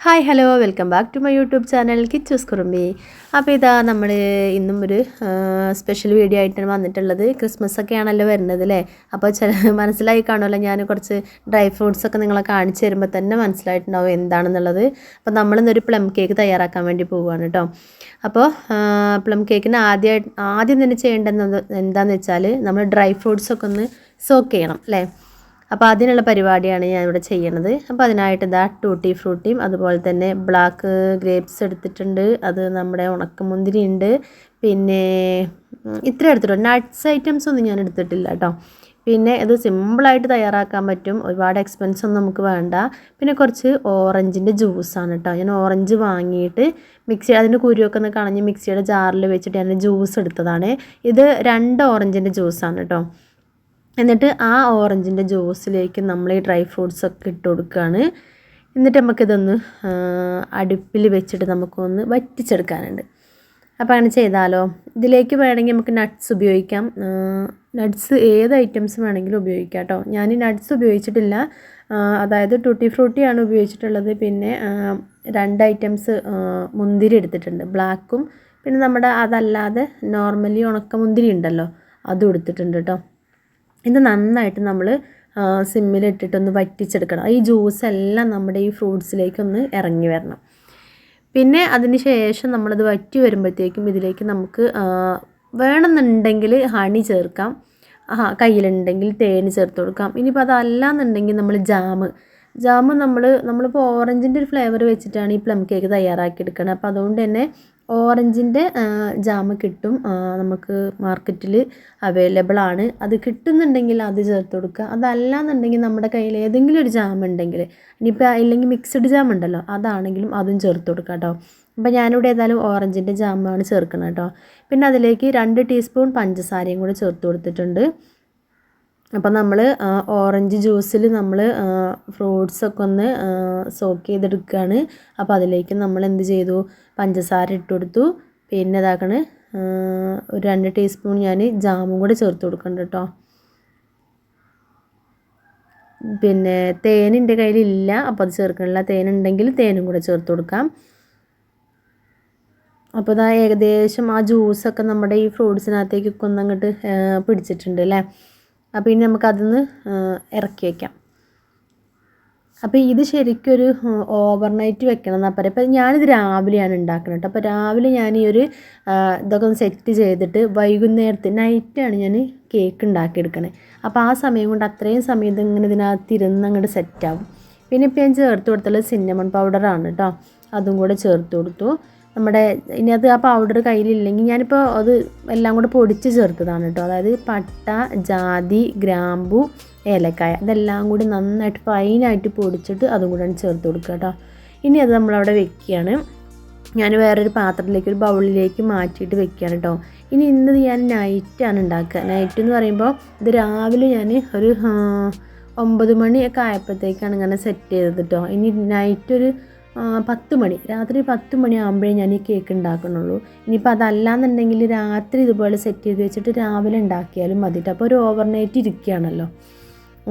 Hi hello welcome back to my YouTube channel Kichus Kurumbi അപ്പോൾ ഇതാ നമ്മൾ ഇന്നും ഒരു സ്പെഷ്യൽ വീഡിയോ ആയിട്ടാണ് വന്നിട്ടുള്ളത് ക്രിസ്മസ് ഒക്കെ ആണല്ലോ വരുന്നത് അല്ലേ അപ്പോൾ ചില മനസ്സിലായി കാണുമല്ലോ ഞാൻ കുറച്ച് ഡ്രൈ ഫ്രൂട്ട്സ് ഒക്കെ നിങ്ങളെ കാണിച്ചു തരുമ്പോൾ തന്നെ മനസ്സിലായിട്ടുണ്ടാവും എന്താണെന്നുള്ളത്. അപ്പോൾ നമ്മളിന്നൊരു പ്ലം കേക്ക് തയ്യാറാക്കാൻ വേണ്ടി പോവുകയാണ് കേട്ടോ അപ്പോൾ പ്ലം കേക്കിന് ആദ്യമായിട്ട് ആദ്യം തന്നെ ചെയ്യേണ്ടത് എന്താണെന്ന് വെച്ചാൽ നമ്മൾ ഡ്രൈ ഫ്രൂട്ട്സ് ഒക്കെ ഒന്ന് സോക്ക് ചെയ്യണം അല്ലേ അപ്പോൾ അതിനുള്ള പരിപാടിയാണ് ഞാൻ ഇവിടെ ചെയ്യണത്. അപ്പോൾ അതിനായിട്ട് ഇതാ ടൂട്ടി ഫ്രൂട്ടിയും അതുപോലെ തന്നെ ബ്ലാക്ക് ഗ്രേപ്സ് എടുത്തിട്ടുണ്ട്. അത് നമ്മുടെ ഉണക്കമുന്തിരി ഉണ്ട്. പിന്നെ ഇത്ര എടുത്തിട്ടുണ്ട്. നട്ട്സ് ഐറ്റംസ് ഒന്നും ഞാൻ എടുത്തിട്ടില്ല കേട്ടോ. പിന്നെ ഇത് സിമ്പിളായിട്ട് തയ്യാറാക്കാൻ പറ്റും. ഒരുപാട് എക്സ്പെൻസ് ഒന്നും നമുക്ക് വേണ്ട. പിന്നെ കുറച്ച് ഓറഞ്ചിന്റെ ജ്യൂസാണ് കേട്ടോ. ഞാൻ ഓറഞ്ച് വാങ്ങിയിട്ട് മിക്സി അതിന്റെ കുരുവൊക്കെ ഒന്ന് കളഞ്ഞ് മിക്സിയുടെ ജാറിൽ വെച്ചിട്ട് ഞാൻ ജ്യൂസ് എടുത്തതാണ്. ഇത് രണ്ട് ഓറഞ്ചിന്റെ ജ്യൂസാണ് കേട്ടോ. എന്നിട്ട് ആ ഓറഞ്ചിന്റെ ജ്യൂസിലേക്ക് നമ്മൾ ഈ ഡ്രൈ ഫ്രൂട്ട്സ് ഒക്കെ ഇട്ട് കൊടുക്കുകയാണ്. എന്നിട്ട് നമുക്കിതൊന്ന് അടുപ്പിൽ വെച്ചിട്ട് നമുക്കൊന്ന് വറ്റിച്ചെടുക്കാനുണ്ട്. അപ്പോൾ അങ്ങനെ ചെയ്താലോ? ഇതിലേക്ക് വേണമെങ്കിൽ നമുക്ക് നട്ട്സ് ഉപയോഗിക്കാം. നട്ട്സ് ഏത് ഐറ്റംസ് വേണമെങ്കിലും ഉപയോഗിക്കാം കേട്ടോ. ഞാൻ നട്ട്സ് ഉപയോഗിച്ചിട്ടില്ല. അതായത് ടൂട്ടി ഫ്രൂട്ടിയാണ് ഉപയോഗിച്ചിട്ടുള്ളത്. പിന്നെ രണ്ട് ഐറ്റംസ് മുന്തിരി എടുത്തിട്ടുണ്ട്. ബ്ലാക്കും. പിന്നെ നമ്മുടെ അതല്ലാതെ നോർമലി ഉണക്ക മുന്തിരി ഉണ്ടല്ലോ അതും എടുത്തിട്ടുണ്ട് കേട്ടോ. ഇത് നന്നായിട്ട് നമ്മൾ സിമ്മിലിട്ടിട്ടൊന്ന് വറ്റിച്ചെടുക്കണം. ഈ ജ്യൂസ് എല്ലാം നമ്മുടെ ഈ ഫ്രൂട്ട്സിലേക്കൊന്ന് ഇറങ്ങി വരണം. പിന്നെ അതിന് ശേഷം നമ്മളത് വറ്റി വരുമ്പോഴത്തേക്കും ഇതിലേക്ക് നമുക്ക് വേണമെന്നുണ്ടെങ്കിൽ ഹണി ചേർക്കാം. ആ കയ്യിലുണ്ടെങ്കിൽ തേന് ചേർത്ത് കൊടുക്കാം. ഇനിയിപ്പോൾ അതല്ലാന്നുണ്ടെങ്കിൽ നമ്മൾ ജാമ്. ജാമ് നമ്മൾ നമ്മളിപ്പോൾ ഓറഞ്ചിന്റെ ഒരു ഫ്ലേവർ വെച്ചിട്ടാണ് ഈ പ്ലം കേക്ക് തയ്യാറാക്കി എടുക്കുന്നത് അപ്പോൾ അതുകൊണ്ട് തന്നെ ഓറഞ്ചിന്റെ ജാമ് കിട്ടും. നമുക്ക് മാർക്കറ്റിൽ അവൈലബിൾ ആണ്. അത് കിട്ടുന്നുണ്ടെങ്കിൽ അത് ചേർത്ത് കൊടുക്കുക. അതല്ലാന്നുണ്ടെങ്കിൽ നമ്മുടെ കയ്യിൽ ഏതെങ്കിലും ഒരു ജാം ഉണ്ടെങ്കിൽ ഇനിയിപ്പോൾ ഇല്ലെങ്കിൽ മിക്സ്ഡ് ജാം ഉണ്ടല്ലോ അതാണെങ്കിലും അതും ചേർത്ത് കൊടുക്കുക കേട്ടോ. അപ്പോൾ ഞാനിവിടെ ഏതായാലും ഓറഞ്ചിന്റെ ജാമാണ് ചേർക്കുന്നത് കേട്ടോ. പിന്നെ അതിലേക്ക് രണ്ട് ടീസ്പൂൺ പഞ്ചസാരയും കൂടെ ചേർത്ത് കൊടുത്തിട്ടുണ്ട്. അപ്പോൾ നമ്മൾ ഓറഞ്ച് ജ്യൂസിൽ നമ്മൾ ഫ്രൂട്ട്സൊക്കെ ഒന്ന് സോക്ക് ചെയ്തെടുക്കുകയാണ് അപ്പോൾ അതിലേക്ക് നമ്മൾ എന്ത് ചെയ്തു? പഞ്ചസാര ഇട്ട് കൊടുത്തു. പിന്നെ ഇതാക്കണ് ഒരു രണ്ട് ടീസ്പൂൺ ഞാൻ ജാമും കൂടെ ചേർത്ത് കൊടുക്കുന്നുണ്ട് കേട്ടോ പിന്നെ തേൻ എന്റെ കയ്യിലില്ല അപ്പോൾ അത് ചേർക്കണില്ല. തേനുണ്ടെങ്കിൽ തേനും കൂടെ ചേർത്ത് കൊടുക്കാം. അപ്പോൾ ഇതാ ഏകദേശം ആ ജ്യൂസൊക്കെ നമ്മുടെ ഈ ഫ്രൂട്ട്സിനകത്തേക്കൊക്കെ ഒന്ന് അങ്ങോട്ട് പിടിച്ചിട്ടുണ്ട് അല്ലേ അപ്പോൾ ഇനി നമുക്കതൊന്ന് ഇറക്കി വയ്ക്കാം അപ്പോൾ ഇത് ശരിക്കും ഒരു ഓവർനൈറ്റ് വെക്കണം എന്നാ പറയുക അപ്പോൾ ഞാനിത് രാവിലെയാണ് ഉണ്ടാക്കുന്നത് കേട്ടോ. അപ്പോൾ രാവിലെ ഞാൻ ഈ ഒരു ഇതൊക്കെ ഒന്ന് സെറ്റ് ചെയ്തിട്ട് വൈകുന്നേരത്ത് നൈറ്റാണ് ഞാൻ കേക്ക് ഉണ്ടാക്കിയെടുക്കണേ. അപ്പോൾ ആ സമയം കൊണ്ട് അത്രയും സമയം ഇതിങ്ങനെ ഇതിനകത്ത് ഇരുന്ന് അങ്ങോട്ട് സെറ്റാവും പിന്നെ ഇപ്പോൾ ഞാൻ ചേർത്ത് കൊടുത്തുള്ള സിന്നമൺ പൗഡറാണ് കേട്ടോ. അതും കൂടെ ചേർത്ത് കൊടുത്തു. നമ്മുടെ ഇനി അത് ആ പൗഡർ കയ്യിലില്ലെങ്കിൽ ഞാനിപ്പോൾ അത് എല്ലാം കൂടെ പൊടിച്ച് ചേർത്തതാണ് കേട്ടോ. അതായത് പട്ട ജാതി ഗ്രാമ്പു ഏലക്കായ ഇതെല്ലാം കൂടി നന്നായിട്ട് ഫൈനായിട്ട് പൊടിച്ചിട്ട് അതും കൂടെ ചേർത്ത് കൊടുക്കുക കേട്ടോ. ഇനി അത് നമ്മളവിടെ വെക്കുകയാണ്. ഞാൻ വേറൊരു പാത്രത്തിലേക്ക് ഒരു ബൗളിലേക്ക് മാറ്റിയിട്ട് വെക്കുകയാണ് കേട്ടോ. ഇനി ഇന്ന് ഞാൻ നൈറ്റാണ് ഉണ്ടാക്കുക. നൈറ്റ് എന്ന് പറയുമ്പോൾ ഇത് രാവിലെ ഞാൻ ഒരു ഒമ്പത് മണിയൊക്കെ ആയപ്പോഴത്തേക്കാണ് ഇങ്ങനെ സെറ്റ് ചെയ്തത് കേട്ടോ. ഇനി നൈറ്റ് ഒരു പത്ത് മണി. രാത്രി പത്ത് മണി ആകുമ്പോഴേ ഞാൻ ഈ കേക്ക് ഉണ്ടാക്കണുള്ളൂ ഇനിയിപ്പോൾ അതല്ലാന്നുണ്ടെങ്കിൽ രാത്രി ഇതുപോലെ സെറ്റ് ചെയ്ത് വെച്ചിട്ട് രാവിലെ ഉണ്ടാക്കിയാലും മതിട്ടോ. അപ്പോൾ ഒരു ഓവർനൈറ്റ് ഇരിക്കുകയാണല്ലോ.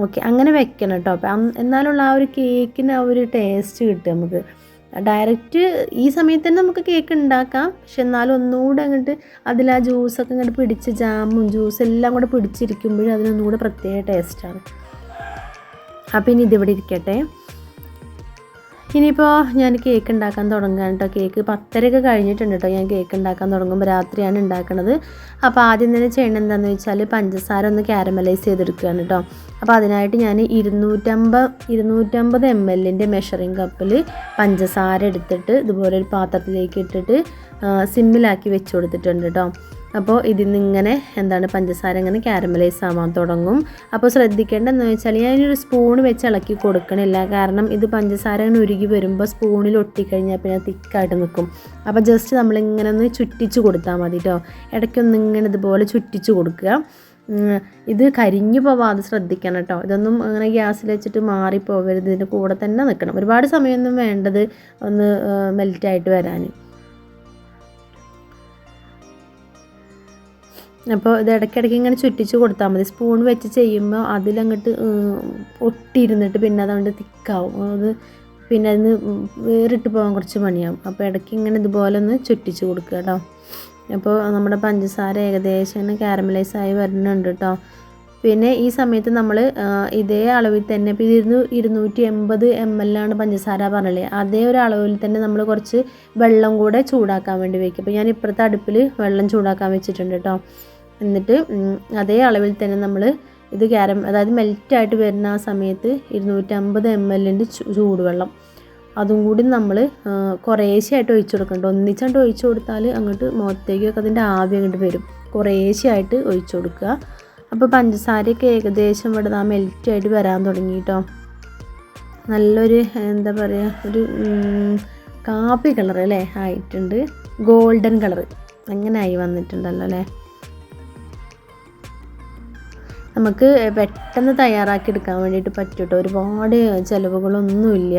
ഓക്കെ അങ്ങനെ വെക്കണം കേട്ടോ. അപ്പം എന്നാലുള്ള ആ ഒരു കേക്കിന് ആ ഒരു ടേസ്റ്റ് കിട്ടും നമുക്ക്. ഡയറക്റ്റ് ഈ സമയത്ത് തന്നെ നമുക്ക് കേക്ക് ഉണ്ടാക്കാം. പക്ഷെ എന്നാലും ഒന്നുകൂടെ അങ്ങോട്ട് അതിൽ ആ ജ്യൂസൊക്കെ ഇങ്ങോട്ട് പിടിച്ച് ജാമും ജ്യൂസ് എല്ലാം കൂടെ പിടിച്ചിരിക്കുമ്പോഴും അതിനൊന്നുകൂടെ പ്രത്യേക ടേസ്റ്റാണ് അപ്പം ഇനി ഇതിവിടെ ഇരിക്കട്ടെ. ഇനിയിപ്പോൾ ഞാൻ കേക്ക് ഉണ്ടാക്കാൻ തുടങ്ങുകയാണ് കേട്ടോ കേക്ക് പത്തരയൊക്കെ കഴിഞ്ഞിട്ടുണ്ട് കേട്ടോ ഞാൻ കേക്ക് ഉണ്ടാക്കാൻ തുടങ്ങുമ്പോൾ രാത്രിയാണ് ഉണ്ടാക്കുന്നത് അപ്പോൾ ആദ്യം തന്നെ ചെയ്യണം എന്താണെന്ന് വെച്ചാൽ പഞ്ചസാര ഒന്ന് ക്യാരമലൈസ് ചെയ്തെടുക്കുകയാണ് കേട്ടോ അപ്പോൾ അതിനായിട്ട് ഞാൻ ഇരുന്നൂറ്റമ്പത് ഇരുന്നൂറ്റമ്പത് എം എല്ലിന്റെ മെഷറിംഗ് കപ്പിൽ പഞ്ചസാര എടുത്തിട്ട് ഇതുപോലെ ഒരു പാത്രത്തിലേക്ക് ഇട്ടിട്ട് സിമ്മിലാക്കി വെച്ച് കൊടുത്തിട്ടുണ്ട് കേട്ടോ അപ്പോൾ ഇതിൽ നിന്ന് ഇങ്ങനെ എന്താണ് പഞ്ചസാര ഇങ്ങനെ കാരമലൈസ് ആവാൻ തുടങ്ങും. അപ്പോൾ ശ്രദ്ധിക്കേണ്ടതെന്ന് വെച്ചാൽ ഞാൻ ഒരു സ്പൂൺ വെച്ച് ഇളക്കി കൊടുക്കണില്ല. കാരണം ഇത് പഞ്ചസാര ഇങ്ങനെ ഉരുകി വരുമ്പോൾ സ്പൂണിൽ ഒട്ടിക്കഴിഞ്ഞാൽ പിന്നെ തിക്കായിട്ട് നിൽക്കും അപ്പോൾ ജസ്റ്റ് നമ്മളിങ്ങനെ ഒന്ന് ചുറ്റിച്ച് കൊടുത്താൽ മതി കേട്ടോ ഇടയ്ക്കൊന്ന് ഇങ്ങനെ ഇതുപോലെ ചുറ്റിച്ച് കൊടുക്കുക. ഇത് കരിഞ്ഞു പോവാതെ ശ്രദ്ധിക്കണം കേട്ടോ ഇതൊന്നും അങ്ങനെ ഗ്യാസിൽ വെച്ചിട്ട് മാറിപ്പോവരുത്. ഇതിന്റെ കൂടെ തന്നെ നിൽക്കണം ഒരുപാട് സമയമൊന്നും വേണ്ടത് ഒന്ന് മെൽറ്റായിട്ട് വരാൻ അപ്പോൾ ഇത് ഇടയ്ക്കിടയ്ക്ക് ഇങ്ങനെ ചുറ്റിച്ച് കൊടുത്താൽ മതി. സ്പൂൺ വെച്ച് ചെയ്യുമ്പോൾ അതിലങ്ങോട്ട് ഒട്ടിയിരുന്നിട്ട് പിന്നെ അതുകൊണ്ട് തിക്കാവും. അത് പിന്നെ അതിന് വേറിട്ട് പോകാൻ കുറച്ച് പണിയാവും. അപ്പോൾ ഇടയ്ക്ക് ഇങ്ങനെ ഇതുപോലെ ഒന്ന് ചുറ്റിച്ച് കൊടുക്കുക കേട്ടോ. അപ്പോൾ നമ്മുടെ പഞ്ചസാര ഏകദേശം കാരമലൈസ് ആയി വരുന്നുണ്ട് കേട്ടോ. പിന്നെ ഈ സമയത്ത് നമ്മൾ ഇതേ അളവിൽ തന്നെ ഇപ്പോൾ ഇരുന്നൂ ഇരുന്നൂറ്റി എൺപത് എം എൽ ആണ് പഞ്ചസാര പറഞ്ഞില്ലേ? അതേ ഒരു അളവിൽ തന്നെ നമ്മൾ കുറച്ച് വെള്ളം കൂടെ ചൂടാക്കാൻ വേണ്ടി വയ്ക്കും. അപ്പോൾ ഞാൻ ഇപ്പുറത്തെ അടുപ്പിൽ വെള്ളം ചൂടാക്കാൻ വെച്ചിട്ടുണ്ട് കേട്ടോ. എന്നിട്ട് അതേ അളവിൽ തന്നെ നമ്മൾ ഇത് ക്യാരം അതായത് മെൽറ്റായിട്ട് വരുന്ന ആ സമയത്ത് ഇരുന്നൂറ്റമ്പത് എം എല്ലിന്റെ ചൂടുവെള്ളം. അതും കൂടി നമ്മൾ കുറേശ്ശെയായിട്ട് ഒഴിച്ചു കൊടുക്കണ്ട ഒന്നിച്ചാണ്ട് ഒഴിച്ചു കൊടുത്താൽ അങ്ങോട്ട് മുഖത്തേക്കൊക്കെ അതിന്റെ ആവി അങ്ങോട്ട് വരും. കുറേശ്ശെയായിട്ട് ഒഴിച്ചു കൊടുക്കുക. അപ്പോൾ പഞ്ചസാരയൊക്കെ ഏകദേശം ഇവിടെ ആ മെൽറ്റായിട്ട് വരാൻ തുടങ്ങി കേട്ടോ. നല്ലൊരു എന്താ പറയുക ഒരു കാപ്പി കളർ അല്ലേ? ആയിട്ടുണ്ട്. ഗോൾഡൻ കളർ അങ്ങനെ ആയി വന്നിട്ടുണ്ടല്ലോ അല്ലേ? നമുക്ക് പെട്ടെന്ന് തയ്യാറാക്കി എടുക്കാൻ വേണ്ടിയിട്ട് പറ്റും ഒരുപാട് ചിലവുകളൊന്നുമില്ല.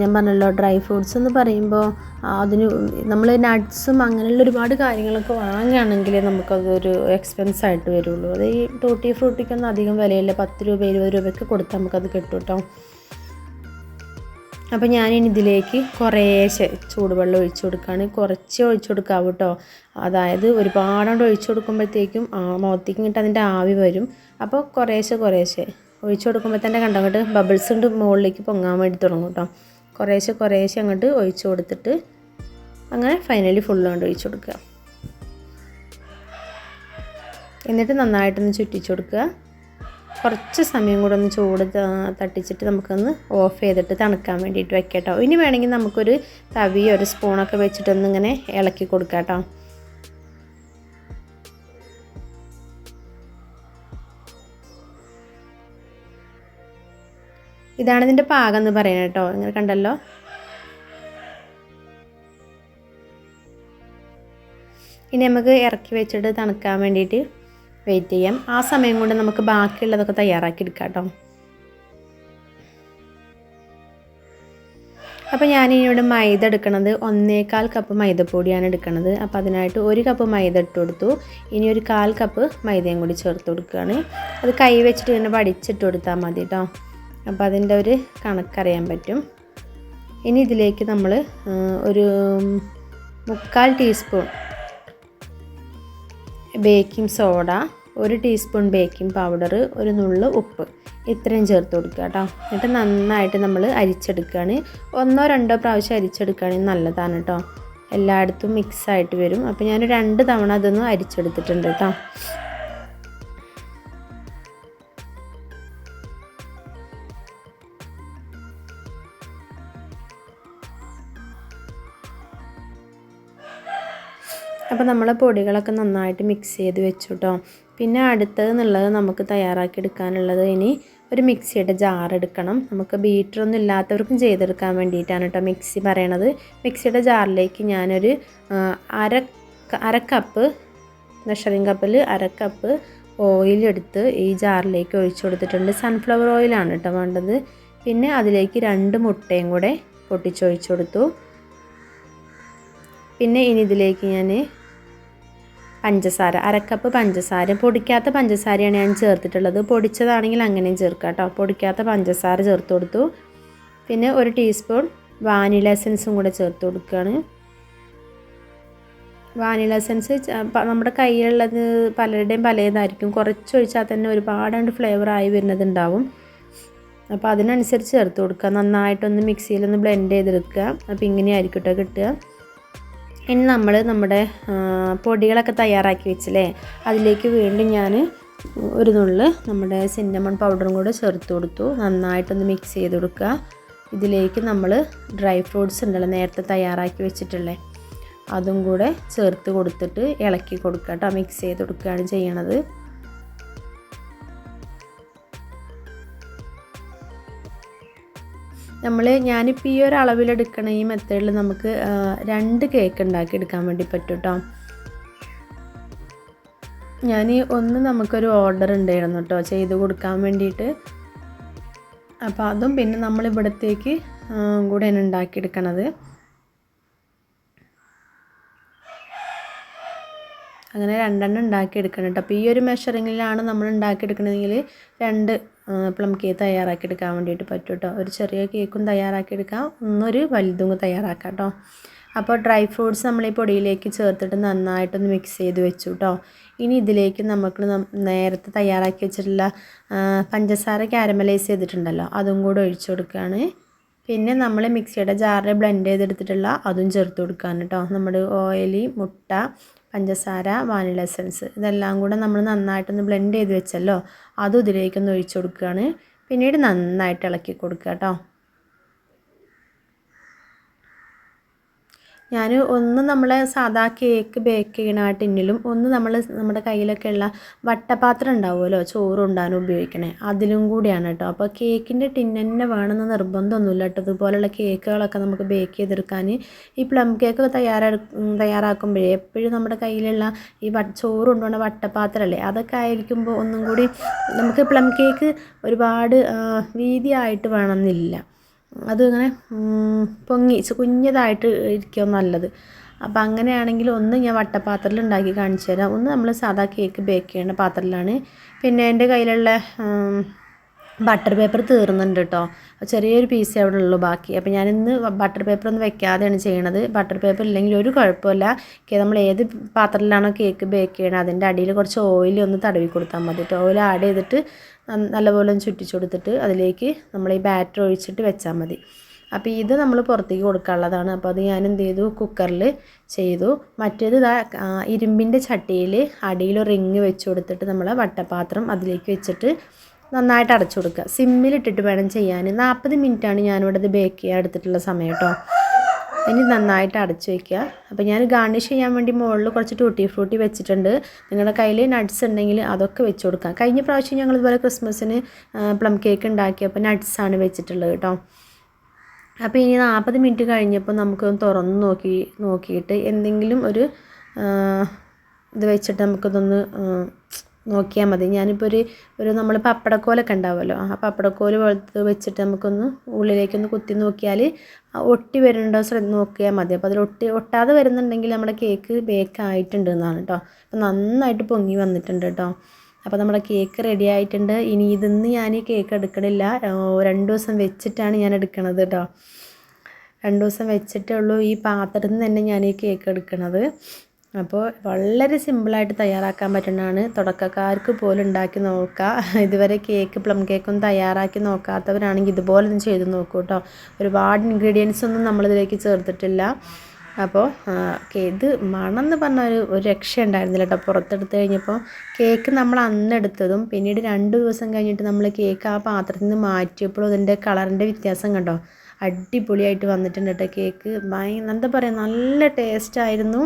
ഞാൻ പറഞ്ഞല്ലോ ഡ്രൈ ഫ്രൂട്ട്സ് എന്ന് പറയുമ്പോൾ അതിന് നമ്മൾ നട്ട്സും അങ്ങനെയുള്ള ഒരുപാട് കാര്യങ്ങളൊക്കെ വാങ്ങുകയാണെങ്കിൽ നമുക്കതൊരു എക്സ്പെൻസ് ആയിട്ട് വരുള്ളൂ. അത് ഈ ടൂട്ടി ഫ്രൂട്ടിക്കൊന്നും അധികം വിലയില്ല. പത്ത് രൂപ ഇരുപത് രൂപയ്ക്ക് കൊടുത്താൽ നമുക്കത് കിട്ടും കേട്ടോ അപ്പോൾ ഞാനിനി ഇതിലേക്ക് കുറേശ്ശെ ചൂടുവെള്ളം ഒഴിച്ചു കൊടുക്കുകയാണ് കുറച്ച് ഒഴിച്ചു കൊടുക്കാം കേട്ടോ അതായത് ഒരുപാടുകൊണ്ട് ഒഴിച്ചു കൊടുക്കുമ്പോഴത്തേക്കും മുഖത്തേക്ക് ഇങ്ങോട്ട് അതിന്റെ ആവി വരും. അപ്പോൾ കുറേശ്ശെ കുറേശ്ശെ ഒഴിച്ചു കൊടുക്കുമ്പോൾ തന്നെ കണ്ടങ്ങോട്ട് ബബിൾസ് ഉണ്ട് മുകളിലേക്ക് പൊങ്ങാൻ വേണ്ടി തുടങ്ങും കേട്ടോ കുറേശ്ശെ കുറേശ്ശെ അങ്ങോട്ട് ഒഴിച്ചു കൊടുത്തിട്ട് അങ്ങനെ ഫൈനലി ഫുള്ള് കൊണ്ട് ഒഴിച്ചു കൊടുക്കുക എന്നിട്ട് നന്നായിട്ടൊന്ന് ചുറ്റിച്ചു കൊടുക്കുക കുറച്ച് സമയം കൂടെ ഒന്ന് ചൂട് തട്ടിച്ചിട്ട് നമുക്കൊന്ന് ഓഫ് ചെയ്തിട്ട് തണുക്കാൻ വേണ്ടിയിട്ട് വെക്കാം കേട്ടോ ഇനി വേണമെങ്കിൽ നമുക്കൊരു തവിയോ ഒരു സ്പൂണൊക്കെ വെച്ചിട്ടൊന്ന് ഇങ്ങനെ ഇളക്കി കൊടുക്കാം കേട്ടോ ഇതാണ് ഇതിന്റെ പാകം എന്ന് പറയുന്നത് കേട്ടോ. ഇങ്ങനെ കണ്ടല്ലോ? ഇനി നമുക്ക് ഇറക്കി വെച്ചിട്ട് തണുക്കാൻ വേണ്ടിയിട്ട് വെയിറ്റ് ചെയ്യാം. ആ സമയം കൊണ്ട് നമുക്ക് ബാക്കിയുള്ളതൊക്കെ തയ്യാറാക്കി എടുക്കാം കേട്ടോ അപ്പോൾ ഞാൻ ഇതിനോട് മൈദ എടുക്കണത് ഒന്നേകാൽ കപ്പ് മൈദപ്പൊടിയാണ് എടുക്കണത്. അപ്പോൾ അതിനായിട്ട് ഒരു കപ്പ് മൈദ ഇട്ട് കൊടുത്തു. ഇനി ഒരു കാൽ കപ്പ് മൈദയും കൂടി ചേർത്ത് കൊടുക്കുകയാണ്. അത് കൈ വെച്ചിട്ട് ഇങ്ങനെ വടിച്ചിട്ട് കൊടുത്താൽ മതി കേട്ടോ അപ്പോൾ അതിന്റെ ഒരു കണക്കറിയാൻ പറ്റും. ഇനി ഇതിലേക്ക് നമ്മൾ ഒരു മുക്കാൽ ടീസ്പൂൺ ബേക്കിംഗ് സോഡ ഒരു ടീസ്പൂൺ ബേക്കിംഗ് പൗഡർ ഒരു നുള്ള് ഉപ്പ്. ഇത്രയും ചേർത്ത് കൊടുക്കുക കേട്ടോ. എന്നിട്ട് നന്നായിട്ട് നമ്മൾ അരിച്ചെടുക്കുകയാണ്. ഒന്നോ രണ്ടോ പ്രാവശ്യം അരിച്ചെടുക്കുകയാണെങ്കിൽ നല്ലതാണ് കേട്ടോ. എല്ലായിടത്തും മിക്സ് ആയിട്ട് വരും. അപ്പോൾ ഞാൻ രണ്ട് തവണ അതൊന്ന് അരിച്ചെടുത്തിട്ടുണ്ട് കേട്ടോ. അപ്പോൾ നമ്മളെ പൊടികളൊക്കെ നന്നായിട്ട് മിക്സ് ചെയ്ത് വെച്ചു കേട്ടോ. പിന്നെ അടുത്തത് എന്നുള്ളത് നമുക്ക് തയ്യാറാക്കി എടുക്കാനുള്ളത് ഇനി ഒരു മിക്സിയുടെ ജാർ എടുക്കണം. നമുക്ക് ബീറ്ററൊന്നും ഇല്ലാത്തവർക്കും ചെയ്തെടുക്കാൻ വേണ്ടിയിട്ടാണ് കേട്ടോ മിക്സി പറയണത്. മിക്സിയുടെ ജാറിലേക്ക് ഞാനൊരു അര അര കപ്പ് മെഷറിംഗ് കപ്പിൽ അര കപ്പ് ഓയിൽ എടുത്ത് ഈ ജാറിലേക്ക് ഒഴിച്ചു കൊടുത്തിട്ടുണ്ട്. സൺഫ്ലവർ ഓയിലാണ് കേട്ടോ വേണ്ടത്. പിന്നെ അതിലേക്ക് രണ്ട് മുട്ടയും കൂടെ പൊട്ടിച്ചൊഴിച്ചു കൊടുത്തു. പിന്നെ ഇനി ഇതിലേക്ക് ഞാൻ പഞ്ചസാര അരക്കപ്പ് പഞ്ചസാര പൊടിക്കാത്ത പഞ്ചസാരയാണ് ഞാൻ ചേർത്തിട്ടുള്ളത്. പൊടിച്ചതാണെങ്കിൽ അങ്ങനെയും ചേർക്കാം കേട്ടോ പൊടിക്കാത്ത പഞ്ചസാര ചേർത്ത് കൊടുത്തു. പിന്നെ ഒരു ടീസ്പൂൺ വാനില എസൻസും കൂടെ ചേർത്ത് കൊടുക്കുകയാണ് വാനില എസൻസ് നമ്മുടെ കയ്യിലുള്ളത് പലരുടെയും പലതായിരിക്കും. കുറച്ച് ഒഴിച്ചാൽ തന്നെ ഒരുപാട് ഫ്ലേവർ ആയി വരുന്നതുണ്ടാവും. അപ്പോൾ അതിനനുസരിച്ച് ചേർത്ത് കൊടുക്കുക. നന്നായിട്ടൊന്ന് മിക്സിയിലൊന്ന് ബ്ലെൻഡ് ചെയ്തെടുക്കുക. അപ്പോൾ ഇങ്ങനെയായിരിക്കും കേട്ടോ കിട്ടുക. ഇനി നമ്മൾ നമ്മുടെ പൊടികളൊക്കെ തയ്യാറാക്കി വെച്ചില്ലേ? അതിലേക്ക് വീണ്ടും ഞാൻ ഒരു നുള്ള് നമ്മുടെ സിന്നമൺ പൗഡറും കൂടെ ചേർത്ത് കൊടുത്തു. നന്നായിട്ടൊന്ന് മിക്സ് ചെയ്ത് കൊടുക്കുക. ഇതിലേക്ക് നമ്മൾ ഡ്രൈ ഫ്രൂട്ട്സ് ഉണ്ടല്ലോ നേരത്തെ തയ്യാറാക്കി വെച്ചിട്ടുള്ളേ അതും കൂടെ ചേർത്ത് കൊടുത്തിട്ട് ഇളക്കി കൊടുക്കുക കേട്ടോ. മിക്സ് ചെയ്ത് കൊടുക്കുകയാണ് ചെയ്യണത്. നമ്മൾ ഞാനിപ്പോൾ ഈ ഒരു അളവിലെടുക്കണ ഈ മെത്തേഡിൽ നമുക്ക് രണ്ട് കേക്ക് ഉണ്ടാക്കി എടുക്കാൻ വേണ്ടി പറ്റും കേട്ടോ ഞാൻ ഒന്ന് നമുക്കൊരു ഓർഡർ ഉണ്ടായിരുന്നു കേട്ടോ ചെയ്ത് കൊടുക്കാൻ വേണ്ടിയിട്ട്. അപ്പോൾ അതും പിന്നെ നമ്മൾ ഇവിടത്തേക്ക് കൂടെയാണ് ഉണ്ടാക്കിയെടുക്കണത് അങ്ങനെ രണ്ടെണ്ണം ഉണ്ടാക്കിയെടുക്കണം കേട്ടോ. അപ്പോൾ ഈ ഒരു മെഷറിങ്ങിലാണ് നമ്മൾ ഉണ്ടാക്കിയെടുക്കണമെങ്കിൽ രണ്ട് പ്ലം കേക്ക് തയ്യാറാക്കിയെടുക്കാൻ വേണ്ടിയിട്ട് പറ്റും കേട്ടോ. ഒരു ചെറിയ കേക്കും തയ്യാറാക്കിയെടുക്കാം. ഒന്നൊരു വലുതും തയ്യാറാക്കാം കേട്ടോ. അപ്പോൾ ഡ്രൈ ഫ്രൂട്ട്സ് നമ്മൾ ഈ പൊടിയിലേക്ക് ചേർത്തിട്ട് നന്നായിട്ടൊന്ന് മിക്സ് ചെയ്ത് വെച്ചു കേട്ടോ. ഇനി ഇതിലേക്ക് നമുക്ക് നേരത്തെ തയ്യാറാക്കി വെച്ചിട്ടുള്ള പഞ്ചസാര ക്യാരമലൈസ് ചെയ്തിട്ടുണ്ടല്ലോ അതും കൂടെ ഒഴിച്ചു കൊടുക്കുകയാണ്. പിന്നെ നമ്മൾ മിക്സിയുടെ ജാറിൽ ബ്ലെൻഡ് ചെയ്തെടുത്തിട്ടുള്ള അതും ചേർത്ത് കൊടുക്കുകയാണ് കേട്ടോ. നമ്മുടെ ഓയിൽ മുട്ട പഞ്ചസാര വാനില എസൻസ് ഇതെല്ലാം കൂടെ നമ്മൾ നന്നായിട്ടൊന്ന് ബ്ലെൻഡ് ചെയ്ത് വെച്ചല്ലോ അതും ഇതിലേക്കൊന്ന് ഒഴിച്ചു കൊടുക്കുകയാണ്. പിന്നീട് നന്നായിട്ട് ഇളക്കി കൊടുക്കുക കേട്ടോ. ഞാൻ ഒന്ന് നമ്മൾ സാധാ കേക്ക് ബേക്ക് ചെയ്യണ ടിന്നിലും ഒന്ന് നമ്മൾ നമ്മുടെ കയ്യിലൊക്കെ ഉള്ള വട്ടപാത്രം ഉണ്ടാവുമല്ലോ ചോറ് ഉണ്ടാകാൻ ഉപയോഗിക്കണേ. അതിലും കൂടിയാണ് കേട്ടോ അപ്പോൾ കേക്കിന്റെ ടിൻ തന്നെ വേണമെന്ന് നിർബന്ധമൊന്നുമില്ല കേട്ടോ ഇതുപോലുള്ള കേക്കുകളൊക്കെ നമുക്ക് ബേക്ക് ചെയ്തെടുക്കാൻ ഈ പ്ലം കേക്ക് തയ്യാറാ തയ്യാറാക്കുമ്പോഴേ എപ്പോഴും നമ്മുടെ കയ്യിലുള്ള ഈ ചോറ് കൊണ്ടുപോകുന്ന വട്ടപാത്രമല്ലേ അതൊക്കെ ആയിരിക്കുമ്പോൾ ഒന്നും കൂടി നമുക്ക് പ്ലം കേക്ക് ഒരുപാട് വീതിയായിട്ട് വേണമെന്നില്ല. അത് അങ്ങനെ പൊങ്ങി. കുഞ്ഞതായിട്ട് ഇരിക്കുക നല്ലത്. അപ്പോൾ അങ്ങനെയാണെങ്കിൽ ഒന്ന് ഞാൻ വട്ടപാത്രത്തിൽ ഉണ്ടാക്കി കാണിച്ചു തരാം. ഒന്ന് നമ്മൾ സാധാ കേക്ക് ബേക്ക് ചെയ്യുന്ന പാത്രത്തിലാണ്. പിന്നെ എന്റെ കയ്യിലുള്ള ബട്ടർ പേപ്പർ തീർന്നുണ്ട് കേട്ടോ ചെറിയൊരു പീസേ അവിടെ ഉള്ളൂ ബാക്കി. അപ്പോൾ ഞാനിന്ന് ബട്ടർ പേപ്പർ ഒന്നും വെക്കാതെയാണ് ചെയ്യണത്. ബട്ടർ പേപ്പർ ഇല്ലെങ്കിൽ ഒരു കുഴപ്പമില്ല. നമ്മൾ ഏത് പാത്രത്തിലാണോ കേക്ക് ബേക്ക് ചെയ്യണത് അതിന്റെ അടിയിൽ കുറച്ച് ഓയിൽ ഒന്ന് തടവി കൊടുത്താൽ മതി കേട്ടോ ഓയിൽ ആഡ് ചെയ്തിട്ട് നല്ലപോലെ ഒന്ന് ചുറ്റിച്ചു കൊടുത്തിട്ട് അതിലേക്ക് നമ്മൾ ഈ ബാറ്റർ ഒഴിച്ചിട്ട് വെച്ചാൽ മതി. അപ്പോൾ ഇത് നമ്മൾ പുറത്തേക്ക് കൊടുക്കാനുള്ളതാണ് അപ്പോൾ അത് ഞാൻ എന്ത് ചെയ്തു. കുക്കറിൽ ചെയ്തു മറ്റേത് ഇരുമ്പിന്റെ ചട്ടിയിൽ അടിയിൽ റിങ് വെച്ച് കൊടുത്തിട്ട് നമ്മൾ വട്ടപാത്രം അതിലേക്ക് വെച്ചിട്ട് നന്നായിട്ട് അടച്ചു കൊടുക്കുക സിമ്മിലിട്ടിട്ട് വേണം ചെയ്യാൻ നാൽപ്പത് മിനിറ്റാണ് ഞാനിവിടെ ഇത് ബേക്ക് ചെയ്യാൻ എടുത്തിട്ടുള്ള സമയം കേട്ടോ ഇനി നന്നായിട്ട് അടച്ചു വയ്ക്കുക അപ്പോൾ ഞാൻ ഗാർണിഷ് ചെയ്യാൻ വേണ്ടി മുകളിൽ കുറച്ച് ടൂട്ടി ഫ്രൂട്ടി വെച്ചിട്ടുണ്ട്. നിങ്ങളുടെ കയ്യിൽ നട്ട്സ് ഉണ്ടെങ്കിൽ അതൊക്കെ വെച്ച് കൊടുക്കാം കഴിഞ്ഞ പ്രാവശ്യം ഞങ്ങൾ ഇതുപോലെ ക്രിസ്മസിന് പ്ലം കേക്ക് ഉണ്ടാക്കിയപ്പോൾ നട്ട്സാണ് വെച്ചിട്ടുള്ളത് കേട്ടോ. അപ്പോൾ ഇനി നാൽപ്പത് മിനിറ്റ് കഴിഞ്ഞപ്പോൾ നമുക്ക് തുറന്ന് നോക്കി നോക്കിയിട്ട് എന്തെങ്കിലും ഒരു ഇത് വെച്ചിട്ട് നമുക്കിതൊന്ന് നോക്കിയാൽ മതി. ഞാനിപ്പോൾ ഒരു ഒരു നമ്മൾ പപ്പടക്കോലൊക്കെ ഉണ്ടാവുമല്ലോ. ആ പപ്പടക്കോൽ പോലത്തെ വെച്ചിട്ട് നമുക്കൊന്ന് ഉള്ളിലേക്കൊന്ന് കുത്തി നോക്കിയാൽ ഒട്ടി വരുന്നുണ്ടോ ശ്രദ്ധ നോക്കിയാൽ മതി. അപ്പോൾ അതിൽ ഒട്ടി ഒട്ടാതെ വരുന്നുണ്ടെങ്കിൽ നമ്മുടെ കേക്ക് ബേക്ക് ആയിട്ടുണ്ട് എന്നാണ് കേട്ടോ അപ്പോൾ നന്നായിട്ട് പൊങ്ങി വന്നിട്ടുണ്ട് കേട്ടോ അപ്പോൾ നമ്മുടെ കേക്ക് റെഡി ആയിട്ടുണ്ട്. ഇനി ഇതിന്ന് ഞാൻ ഈ കേക്ക് എടുക്കണില്ല. രണ്ട് ദിവസം വെച്ചിട്ടാണ് ഞാൻ എടുക്കണത് കേട്ടോ രണ്ട് ദിവസം വെച്ചിട്ടേ ഉള്ളൂ ഈ പാത്രത്തിൽ നിന്ന് തന്നെ ഞാൻ ഈ കേക്ക് എടുക്കണത്. അപ്പോൾ വളരെ സിമ്പിളായിട്ട് തയ്യാറാക്കാൻ പറ്റുന്നതാണ്. തുടക്കക്കാർക്ക് പോലും ഉണ്ടാക്കി നോക്കുക ഇതുവരെ കേക്ക് പ്ലം കേക്കൊന്നും തയ്യാറാക്കി നോക്കാത്തവരാണെങ്കിൽ ഇതുപോലെ ഒന്ന് ചെയ്ത് നോക്കൂ കേട്ടോ. ഒരുപാട് ഇൻഗ്രീഡിയൻസ് ഒന്നും നമ്മളിതിലേക്ക് ചേർത്തിട്ടില്ല. അപ്പോൾ ഇത് മണം എന്ന് പറഞ്ഞ ഒരു ഒരു രക്ഷ ഉണ്ടായിരുന്നില്ല കേട്ടോ. പുറത്തെടുത്ത് കഴിഞ്ഞപ്പോൾ കേക്ക് നമ്മൾ അന്ന് എടുത്തതും പിന്നീട് രണ്ട് ദിവസം കഴിഞ്ഞിട്ട് നമ്മൾ കേക്ക് ആ പാത്രത്തിൽ നിന്ന് മാറ്റിയപ്പോഴും അതിന്റെ കളറിന്റെ വ്യത്യാസം കണ്ടോ? അടിപൊളിയായിട്ട് വന്നിട്ടുണ്ട് കേട്ടോ കേക്ക്. ഭയ എന്താ പറയുക നല്ല ടേസ്റ്റായിരുന്നു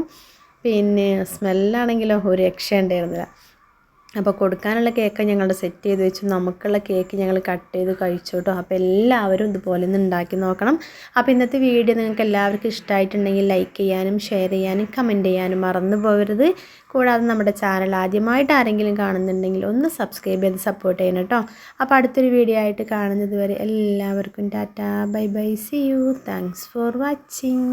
പിന്നെ സ്മെല്ലാണെങ്കിലോ ഒരു രക്ഷ ഉണ്ടായിരുന്നില്ല. അപ്പോൾ കൊടുക്കാനുള്ള കേക്ക് ഞങ്ങളുടെ സെറ്റ് ചെയ്ത് വെച്ചു. നമുക്കുള്ള കേക്ക് ഞങ്ങൾ കട്ട് ചെയ്ത് കഴിച്ചോട്ടോ അപ്പോൾ എല്ലാവരും ഇതുപോലെ ഒന്ന് ഉണ്ടാക്കി നോക്കണം. അപ്പോൾ ഇന്നത്തെ വീഡിയോ നിങ്ങൾക്ക് എല്ലാവർക്കും ഇഷ്ടമായിട്ടുണ്ടെങ്കിൽ ലൈക്ക് ചെയ്യാനും ഷെയർ ചെയ്യാനും കമന്റ് ചെയ്യാനും മറന്നു പോകരുത്. കൂടാതെ നമ്മുടെ ചാനൽ ആദ്യമായിട്ട് ആരെങ്കിലും കാണുന്നുണ്ടെങ്കിൽ ഒന്ന് സബ്സ്ക്രൈബ് ചെയ്ത് സപ്പോർട്ട് ചെയ്യണം കേട്ടോ. അപ്പോൾ അടുത്തൊരു വീഡിയോ ആയിട്ട് കാണുന്നത് വരെ എല്ലാവർക്കും tata. Bye bye see you thanks for watching